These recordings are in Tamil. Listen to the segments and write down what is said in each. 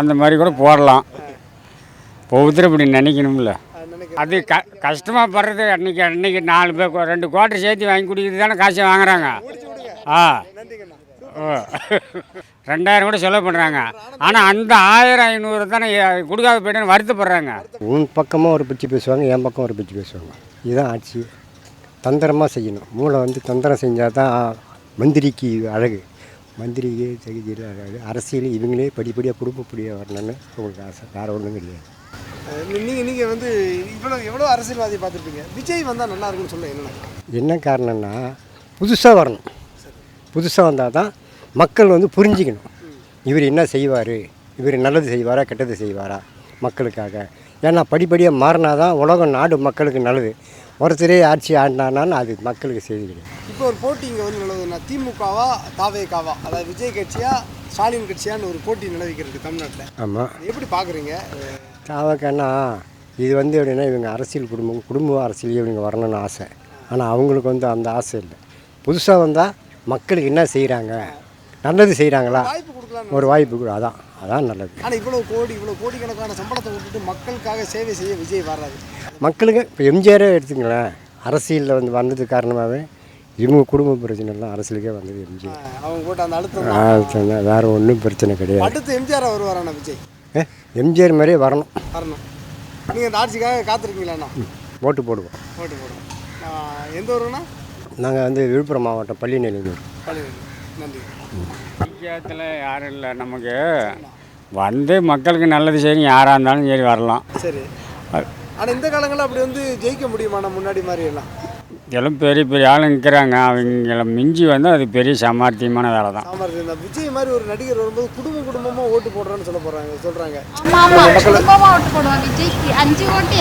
அந்த மாதிரி கூட போடலாம். ஒவ்வொருத்தரும் இப்படி நினைக்கணும்ல. அது க கஷ்டமாக படுறது அன்னைக்கு அன்னைக்கு நாலு பேர் ரெண்டு குவார்டர் சேர்த்து வாங்கி குடிக்கிறது தானே காசை வாங்குறாங்க. ஆ. ரெண்டாயிரம் கூட செலவு பண்ணுறாங்க ஆனால் அந்த ஆயிரம் ஐநூறு தானே கொடுக்காத போயிட்டு வருத்தப்படுறாங்க. உன் பக்கமாக ஒரு பிச்சு பேசுவாங்க என் பக்கம் ஒரு பிச்சு பேசுவாங்க. இதுதான் ஆட்சி. தந்திரமாக செய்யணும். மூளை வந்து தந்திரம் செஞ்சால் தான் மந்திரிக்கு அழகு. மந்திரிக்கு தகுதியில் அழகு. அரசியல் இவங்களே படிப்படியாக குடும்பப்படியாக வரணும்னு உங்களுக்கு ஆசை. வேறு ஒன்றும் கிடையாது. நீங்கள் நீங்கள் வந்து இவ்வளோ எவ்வளோ அரசியல்வாதி பார்த்துருப்பீங்க? விஜய் வந்தால் நல்லா இருக்கும்னு சொல்ல என்னென்ன என்ன காரணம்னா புதுசாக வரணும். புதுசாக வந்தால் தான் மக்கள் வந்து புரிஞ்சிக்கணும். இவர் என்ன செய்வார்? இவர் நல்லது செய்வாரா கெட்டது செய்வாரா மக்களுக்காக? ஏன்னா படிப்படியாக மாறினா தான் உலகம் நாடு மக்களுக்கு நல்லது. ஒருத்தரே ஆட்சி ஆடினான்னு அது மக்களுக்கு செய்தி கிடையாது. இப்போ ஒரு போட்டி இங்கே வந்து நிலவுதுன்னா திமுகவா தாவேகாவா? அதாவது விஜய் கட்சியா ஸ்டாலின் கட்சியான்னு ஒரு போட்டி நிலவிக்கிறது தமிழ்நாட்டில். ஆமாம் எப்படி பார்க்குறீங்க தாவக்கன்னா இது வந்து எப்படின்னா இவங்க அரசியல் குடும்பம் குடும்ப அரசியல் இவங்க வரணும்னு ஆசை. ஆனால் அவங்களுக்கு வந்து அந்த ஆசை இல்லை. புதுசாக வந்தால் மக்களுக்கு என்ன செய்கிறாங்க நல்லது செய்கிறாங்களா கொடுக்கலாம் ஒரு வாய்ப்பு கூட அதான் அதான் நல்லது. ஆனால் இவ்வளோ கோடி இவ்வளோ கோடிக்கணக்கான சம்பளத்தை விட்டுட்டு மக்களுக்காக சேவை செய்ய விஜய் வராது மக்களுக்கு இப்போ எம்ஜிஆரே எடுத்துங்களேன் அரசியலில் வந்து வந்தது காரணமாகவே இவங்க குடும்ப பிரச்சனைலாம் அரசியலுக்கே வந்தது எம்ஜிஆர். அவங்க போட்ட அந்த அழுத்தம் சொன்ன வேறு ஒன்றும் பிரச்சனை கிடையாது. அடுத்து எம்ஜிஆர் வருவாராண்ணா விஜய்? எம்ஜிஆர் மாதிரியே வரணும். வரணும். நீங்கள் இந்த ஆட்சிக்காக காத்திருக்கீங்களாண்ணா ஓட்டு போடுவோம். ஓட்டு போடுவோம். எந்த ஊருண்ணா? நாங்கள் வந்து விழுப்புரம் மாவட்டம் பள்ளிநெல்லியூர் பழனி நன்றி. பஞ்சாயத்தில் யாரும் இல்லை நமக்கு. வந்து மக்களுக்கு நல்லது செய்யணும் யாராக இருந்தாலும் சரி வரலாம். சரி. ஆனால் இந்த காலங்களில் அப்படி வந்து ஜெயிக்க முடியுமாண்ணா முன்னாடி மாதிரி எல்லாம். இதெல்லாம் பெரிய பெரிய ஆளுங்க இருக்கிறாங்க அவங்கள மிஞ்சி வந்து அது பெரிய சாமர்த்தியமான வேலை தான். சாமர்த்தியம் விஜய் மாதிரி ஒரு நடிகர் வரும்போது குடும்ப குடும்பமாக ஓட்டு போடுறேன்னு சொல்ல போகிறாங்க சொல்கிறாங்க அஞ்சு ஓட்டு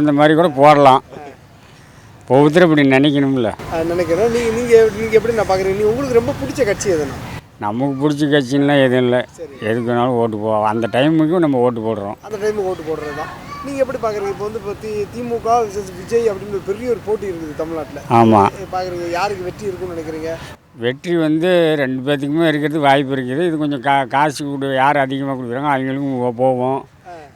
அந்த மாதிரி கூட போடலாம். ஒவ்வொருத்தரும் இப்படி நினைக்கணும்ல. நினைக்கிறேன் நீங்கள் நீங்கள் நீங்கள் எப்படி நான் பார்க்குறீங்க நீ உங்களுக்கு ரொம்ப பிடிச்ச கட்சி எதுனா? நமக்கு பிடிச்ச கட்சின்லாம் எதுவும் இல்லை. எதுக்கு வேணாலும் ஓட்டு போவோம் அந்த டைமுக்கு நம்ம ஓட்டு போடுறோம். அந்த டைமுக்கு ஓட்டு போடுறது? தான் நீங்கள் எப்படி பார்க்குறீங்க இப்போ வந்து இப்போ தி திமுக விஜய் அப்படின்னு பெரிய ஒரு போட்டி இருக்குது தமிழ்நாட்டில். ஆமாம் பார்க்குறீங்க யாருக்கு வெற்றி இருக்கும்னு நினைக்கிறீங்க? வெற்றி வந்து ரெண்டு பேர்த்துக்குமே இருக்கிறது வாய்ப்பு இருக்குது. இது கொஞ்சம் கா காசு கொடு யார் அதிகமாக கொடுக்குறாங்க அவங்களுக்கும் போவோம்.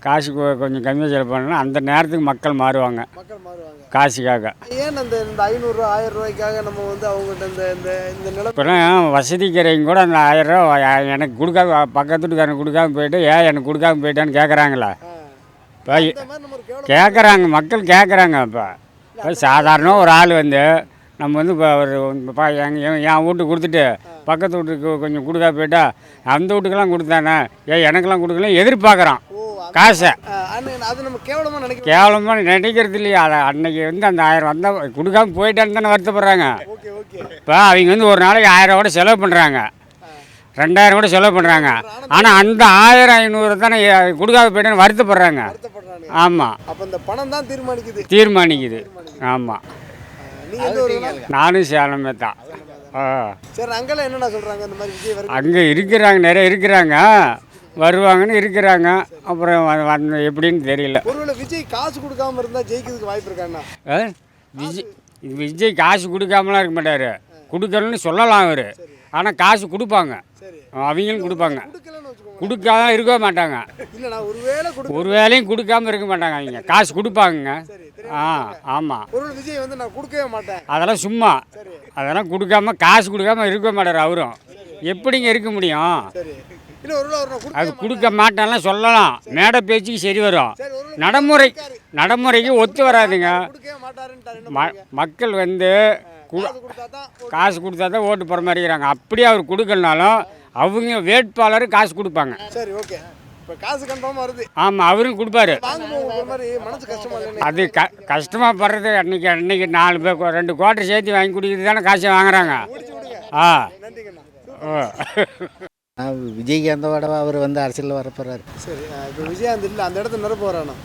காசு கொஞ்சம் கம்மியாக செலவு பண்ணால் அந்த நேரத்துக்கு மக்கள் மாறுவாங்க. மக்கள் மாறுவாங்க. காசுக்காக. ஏன் அந்த இந்த ஐநூறுரூவா ஆயிரம் ரூபாய்க்காக நம்ம வந்து அவங்ககிட்ட இந்த இந்த இந்த நிலம் இப்போலாம் வசதிக்கிறவங்க கூட அந்த ஆயிரம் ரூபா எனக்கு கொடுக்காம பக்கத்து வீட்டுக்காரனுக்கு கொடுக்காம போயிட்டு ஏன் எனக்கு கொடுக்காம போயிட்டான்னு கேட்குறாங்களா இப்போ கேட்குறாங்க மக்கள் கேட்குறாங்க இப்போ இப்போ சாதாரண ஒரு ஆள் வந்து நம்ம வந்து இப்போ ஒரு இப்போ எங்கள் என் வீட்டுக்கு கொடுத்துட்டு பக்கத்து வீட்டுக்கு கொஞ்சம் கொடுக்காம போயிட்டா அந்த வீட்டுக்கெல்லாம் கொடுத்தானே? ஏன் எனக்கெல்லாம் கொடுக்கல எதிர்பார்க்குறான் காசை. ஆஹ் அண்ணன் அது நம்ம கேவலமாக கேவலமாக நினைக்கிறது இல்லையா அதை அன்னைக்கு வந்து அந்த ஆயிரம் வந்தால் கொடுக்காம போயிட்டான்னு தானே வருத்தப்படுறாங்க. Okay okay. இப்போ அவங்க வந்து ஒரு நாளைக்கு ஆயிரம் கூட செலவு பண்ணுறாங்க ரெண்டாயிரம் கூட செலவு பண்ணுறாங்க ஆனால் அந்த ஆயிரம் ஐநூறு தானே கொடுக்காத போயிட்டான்னு வருத்தப்படுறாங்க. ஆமாம் அப்போ இந்த பணம் தான் தீர்மானிக்குது. தீர்மானிக்குது. ஆமாம் நானும் சேலமே தான். ஆ. சரி அங்கெல்லாம் என்னென்ன சொல்கிறாங்க இந்த மாதிரி விஜய் வரும் அங்கே இருக்கிறாங்க நிறைய இருக்கிறாங்க. வருவாங்கன்னு இருக்கிறாங்க. அப்புறம் வந்து எப்படின்னு தெரியல. ஒருவேளை விஜய் காசு கொடுக்காம இருந்தால் ஜெயிக்கிறதுக்கு வாய்ப்பு இருக்காண்ணா ஆ? விஜய் விஜய் காசு கொடுக்காமலாம் இருக்க மாட்டார். கொடுக்கணும்னு சொல்லலாம் அவர். ஆனால் காசு கொடுப்பாங்க. சரி. அவங்களும் கொடுப்பாங்க. கொடுக்கலன்னு வச்சுக்கோங்க கொடுக்காம இருக்கவே மாட்டாங்க. இல்லைண்ணா ஒருவேளை கொடு ஒரு வேலையும் கொடுக்காம இருக்க மாட்டாங்க அவங்க. காசு கொடுப்பாங்கங்க. ஆ ஆமாம் ஒருவேளை விஜய் வந்து நான் கொடுக்கவே மாட்டேன். அதெல்லாம் சும்மா. அதெல்லாம் கொடுக்காம காசு கொடுக்காம இருக்க மாட்டார் அவரும். எப்படிங்க இருக்க முடியும்? சரி. அது கொடுக்க மாட்டேன்லாம் சொல்லலாம். மேடை பேச்சுக்கு சரி வரும். நடைமுறை நடைமுறைக்கு ஒத்து வராதுங்க. மக்கள் வந்து காசு கொடுத்தா தான் ஓட்டு. போகிற மாதிரி இருக்கிறாங்க. அப்படியே அவர் கொடுக்கலனாலும் அவங்க வேட்பாளர் காசு கொடுப்பாங்க. சரி ஓகே. ஆமாம் அவரும் கொடுப்பாரு. அது க கஷ்டமாக படுறது அன்னைக்கு அன்னைக்கு நாலு பேர் ரெண்டு குவார்டர் சேர்த்து வாங்கி குடிக்கிறது தானே காசை வாங்குறாங்க. ஆ. ஓ நான் விஜய்காந்த வடவை அவர் வந்து அரசியலில் வரப்போகிறாரு சரி இப்போ விஜயகாந்த் இல்லை அந்த இடத்த நிரப்ப வரானா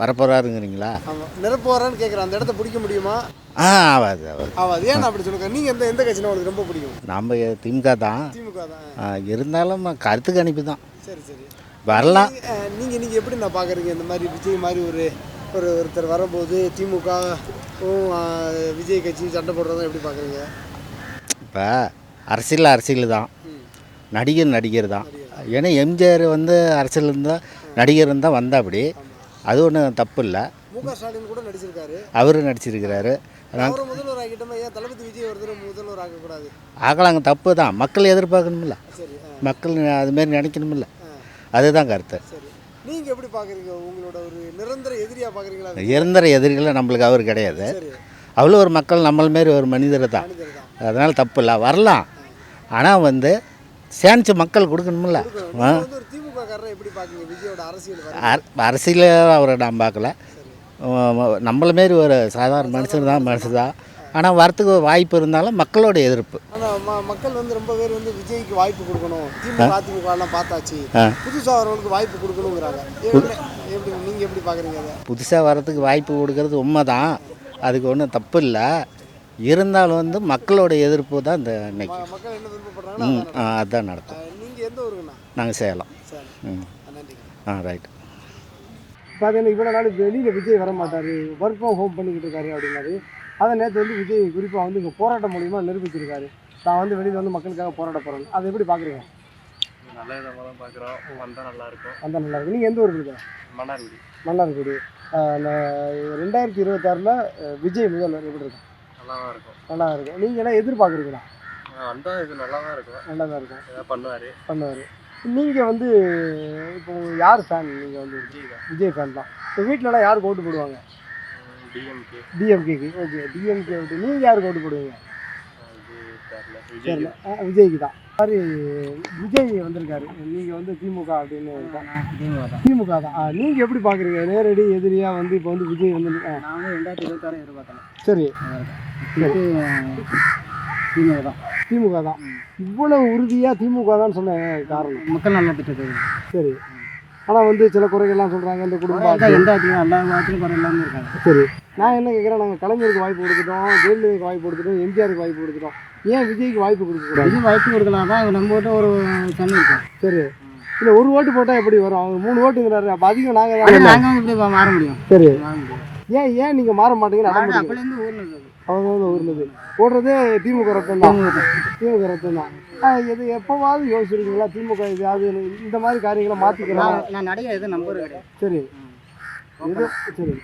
வரப்போகிறாருங்கிறீங்களா ஆமாம் நிரப்ப வரான்னு கேட்குறேன் அந்த இடத்த பிடிக்க முடியுமா? ஆ ஆகாது அவர் ஆமாம் ஏன் அப்படி சொல்லுங்க? நீங்கள் எந்த எந்த கட்சினா உங்களுக்கு ரொம்ப பிடிக்கும்? நம்ம திமுக தான். திமுக தான். இருந்தாலும் கருத்து கணிப்பு தான். சரி சரி. வரலாம். நீங்கள் நீங்கள் எப்படி நான் பார்க்குறீங்க இந்த மாதிரி விஜய் மாதிரி ஒரு ஒரு ஒருத்தர் வரும்போது திமுக விஜய் கட்சி சண்டை போடுறதும் எப்படி பார்க்குறீங்க இப்போ அரசியல் அரசியல் தான். நடிகர் நடிகர் தான். ஏன்னா எம்ஜிஆர் வந்து அரசியல் இருந்தால் நடிகர் இருந்தால் வந்தா அப்படி அது ஒன்றும் தப்பு இல்லை அவரும் நடிச்சிருக்கிறாரு. ஆகலாங்க தப்பு தான். மக்கள் எதிர்பார்க்கணுமில்ல. மக்கள் அதுமாரி நினைக்கணுமில்ல. அதுதான் கருத்து. சரி. நீங்க எப்படி பாக்குறீங்க? உங்களோட ஒரு நிரந்தர எதிரியா பாக்குறீங்களா? இறந்துற எதிரிகளை நம்மளுக்கு அவர் கிடையாது. அவ்வளோ ஒரு மக்கள் நம்மள மாரி ஒரு மனிதர் தான். அதனால் தப்பு இல்லை. வரலாம். ஆனால் வந்து சேன்ஸ் மக்கள் கொடுக்கணுமில்ல அரசியல் வர அர- அரசியல அவரை நான் பார்க்கல. நம்மள மாரி ஒரு சாதாரண மனுஷன் தான் மனுஷன் தான் ஆனால் வரத்துக்கு வாய்ப்பு இருந்தாலும் மக்களோட எதிர்ப்பு. மக்கள் வந்து ரொம்ப பேர் வந்து விஜய்க்கு வாய்ப்பு கொடுக்கணும். திமுக பார்த்தாச்சு. ஆ. புதுசா வரவங்களுக்கு வாய்ப்பு கொடுக்கணுங்கிறாங்க. எப்படி எப்படி நீங்க எப்படி பாக்குறீங்க அதை? புதுசாக வரத்துக்கு வாய்ப்பு கொடுக்கறது உண்மை தான் அதுக்கு ஒன்றும் தப்பு இல்லை. இருந்தாலும் வந்து மக்களோட எதிர்ப்பு தான் இந்த இன்னைக்கு. ம- ஆ, அதான் நடக்கும். நடக்கும். ஆ, நீங்க எந்த ஊருங்கண்ணா? நாங்கள் செய்யலாம் சரி ம். ஆ, ரைட் பார்த்தீங்கன்னா இவ்வளோ நாள் வெளியில் விஜய் வர மாட்டார் ஒர்க் ஃப்ரம் ஹோம் பண்ணிக்கிட்டு இருக்காரு அப்படின்னாரு. அதை நேற்று வந்து விஜய் குறிப்பாக வந்து இங்கே போராட்டம் மூலிமா நிரூபிச்சிருக்காரு. நான் வந்து வெளியில் வந்து மக்களுக்காக போராட போகிறேன் அதை எப்படி பார்க்குறீங்க நல்ல விதமாக தான் பார்க்குறோம் வந்தால் நல்லாயிருக்கும் அந்த நல்லா இருக்கு நீங்கள் எந்த ஊர் இருக்கீங்க மன்னார்குடி. நல்லா இருக்குது ரெண்டாயிரத்தி இருபத்தாறில் விஜய் முதல்வர் எப்படி இருக்கும் நல்லா தான் இருக்கும். நல்லா இருக்கும். நீங்கள் எல்லாம் எதிர்பார்க்குறீங்களா வந்தால் இது நல்லா தான் இருக்கும். நல்லா தான் இருக்கும். ஏதாவது பண்ணுவார். பண்ணுவார். நீங்கள் வந்து இப்போ யார் ஃபேன் நீங்கள் வந்து? விஜய் தான். விஜய் ஃபேன் தான். இப்போ வீட்டிலலாம் யாருக்கு ஓட்டு போடுவாங்க? டிஎம்கே டிஎம்கேக்கு ஓகே டிஎம்கே ஓட்டு. நீங்கள் யாருக்கு ஓட்டு போடுவீங்க? விஜய்க்கு தான். மாதிரி விஜய் வந்திருக்காரு. நீங்கள் வந்து திமுக அப்படின்னு திமுக தான். ஆ, நீங்கள் எப்படி பார்க்குறீங்க நேரடி எதிரியாக வந்து இப்போ வந்து விஜய் வந்து நான் ரெண்டாயிரத்தி இருபத்தாறு எதிர்பார்த்தேன் சரி. திமுக தான். திமுக தான். இவ்வளவு உறுதியாக திமுக தான் சொன்ன காரணம். மக்கள் நல்ல திட்டத்தை சரி. ஆனால் வந்து சில குறைகள்லாம் சொல்கிறாங்க இந்த குடும்ப குறை ஆட்சி. எந்த ஆட்சியும் எல்லா ஆட்சியும் குறை இல்லாமல் இருக்காங்க. சரி. நான் என்ன கேட்குறேன் நாங்கள் கலைஞருக்கு வாய்ப்பு கொடுத்துட்டோம் ஜெயலலிதாவுக்கு வாய்ப்பு கொடுத்துட்டோம் எம்ஜிஆருக்கு வாய்ப்பு கொடுத்துட்டோம் ஏன் விஜய்க்கு வாய்ப்பு கொடுக்கக்கூடாது இது வாய்ப்பு கொடுக்கலாம் தான் நம்ம கிட்ட ஒரு சன் இருக்கும். சரி. இல்லை ஒரு ஓட்டு போட்டால் எப்படி வரும்? அவங்க மூணு ஓட்டுங்கிறாரு அப்போ அதிகம் நாங்கள் நாங்கள் இப்படி மாற முடியும்? சரி. ஏன் ஏன் நீங்கள் மாற மாட்டீங்கன்னு? அப்பலேருந்து ஊரில் அவங்க வந்து ஊர்னது ஓடுறதே திமுக ரத்தம் தான் திமுக ரத்தம் தான் இது எப்போவாவது யோசிச்சிருக்கீங்களா? திமுக எதையாவது இந்த மாதிரி காரியங்களை மாற்றிக்கலாம் நான் நடிகை எதுவும் நம்புறது கிடையாது. சரி. இது சரி.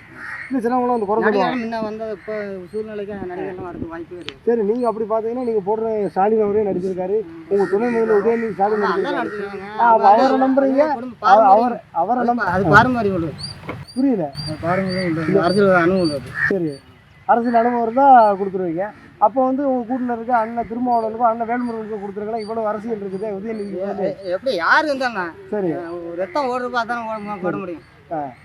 இல்லை சிலவங்களும் வந்து குறை முன்ன வந்த இப்போ சூழ்நிலைக்கு நடிகர்லாம் வரது வாய்ப்பே சரி நீங்கள் அப்படி பார்த்தீங்கன்னா நீங்கள் போடுற ஸ்டாலின் அவரே நடிச்சிருக்காரு. உங்கள் துணை முதல்வர் உதயநிதி ஸ்டாலின் நடிச்சிருக்காரு. அப்ப அவரை நம்புறீங்க? அவர் அவரை நம்ப அது பாரம்பரியம் உள்ளது புரியல. பாரம்பரியம் உள்ளது அரசியல் அனுபவம் உள்ளது சரி. அரசியல் அனுபவம் தான் கொடுத்துருவீங்க. அப்போ வந்து உங்கள் கூட்டில் இருக்க அண்ணன் திருமாவளவனுக்கும் அண்ணன் வேல்முருகனுக்கும் கொடுத்துருக்கலாம் இவ்வளோ அரசியல் இருக்குது உதயநிதி எப்படி யார் இருந்தாலும் சரி. ரத்தம் ஓடுறப்ப அதான் போட முடியும்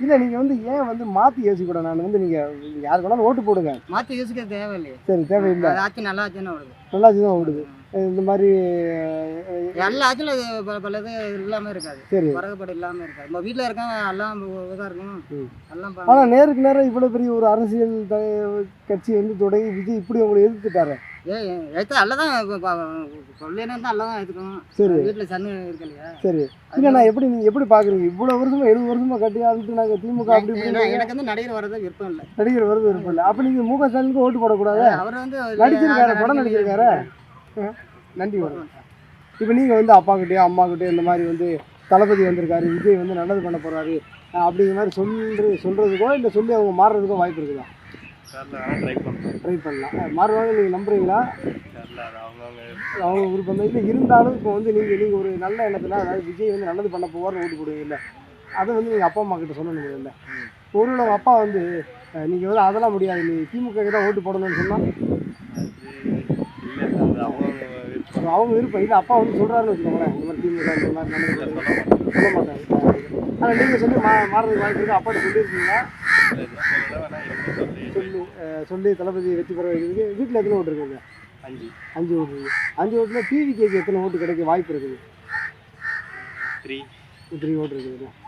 இல்லை நீங்கள் வந்து ஏன் வந்து மாற்றி யோசிக்கூட நான் வந்து நீங்கள் யாருக்கு வேணாலும் ஓட்டு போடுங்க. மாற்றி யோசிக்க தேவையில்லையே. சரி தேவையில்லை. ஆட்சி நல்லா ஆச்சுன்னா வருது நல்லாச்சு தான் ஓடுது. இந்த மாதிரி அஹ், எல்லா ஆட்சியும் அது பல பல இது இல்லாமல் இருக்காது. சரி. வரகுப்பாடு இல்லாமல் இருக்காது. நம்ம வீட்டில் இருக்காங்க எல்லாம் இதாக இருக்கும். எல்லாம் ஆனால் நேருக்கு நேரம் இவ்வளோ பெரிய ஒரு அரசியல் த- கட்சி வந்து தொடங்கி விஜய் இப்படி உங்களை எதிர்த்துட்டாரு? ஏ எடுத்து அல்லதான் சொல்லினா தான் அல்லதான் எடுத்துக்கணும் சரி. வீட்டில் சன்னு இருக்கு இல்லையா? சரி. இல்லை நான் எப்படி நீங்கள் எப்படி பார்க்குறீங்க இவ்வளோ வருஷமா எழுபது வருஷமா கட்டி ஆளுட்டு நாங்கள் திமுக அப்படி இப்படி எனக்கு வந்து நடிகர் வர்றது விருப்பம் இல்லை. நடிகர் வருது விருப்பம் இல்லை. அப்போ நீங்கள் முக ஸ்டாலினுக்கு ஓட்டு போடக்கூடாது? அவர் வந்து நடிச்சிருக்காரு? படம் நடிச்சிருக்காரு. நன்றி வரும் இப்போ நீங்கள் வந்து அப்பாக்கிட்டேயோ அம்மாக்கிட்டேயோ இந்த மாதிரி வந்து தளபதி வந்திருக்காரு விஜய் வந்து நல்லது பண்ண போகிறாரு அப்படிங்கிற மாதிரி சொல்றது சொல்கிறதுக்கோ இல்லை சொல்லி அவங்க மாறுறதுக்கோ வாய்ப்பு இருக்குதா? ட்ரை பண்ணுறோம் ட்ரை பண்ணலாம். மாறுவாங்க நீங்கள் நம்புறீங்களா? அவங்க விருப்பம் இல்லை. இருந்தாலும் இப்போ வந்து நீங்கள் நீங்கள் ஒரு நல்ல எண்ணத்தில் அதாவது விஜய் வந்து நல்லது பண்ண போவார்னு ஓட்டு போடுவீங்க இல்லை அதை வந்து நீங்கள் அப்பா அம்மா கிட்ட சொல்லணும் இல்லை ஒருவேளை அப்பா வந்து நீங்கள் வந்து அதெல்லாம் முடியாது. நீ திமுக தான் ஓட்டு போடணும்னு சொன்னால் இல்லை அது அவங்கவுங்க விருப்பம் அவங்க விருப்பம். இல்லை அப்பா வந்து சொல்கிறாருன்னு வச்சுக்கோங்களேன். இந்த மாதிரி திமுக இந்த மாதிரி நல்லது சொல்ல மாட்டாங்க ஆனால் நீங்கள் சொல்லி மா மாறுறதுக்கு வாய்ப்பு இருக்குது அப்பாட்ட சொல்லியிருக்கீங்களா? சொல்லி சொல்லி தளபதி வெற்றி பெற வைக்கிறதுக்கு வீட்டில் எத்தனை ஓட்டு இருக்குங்க அஞ்சு. அஞ்சு ஓட்டு அஞ்சு ஓட்டில் டிவி கேக்கு எத்தனை ஓட்டு கிடைக்க வாய்ப்பு இருக்குது? த்ரீ த்ரீ ஓட்டு இருக்குது.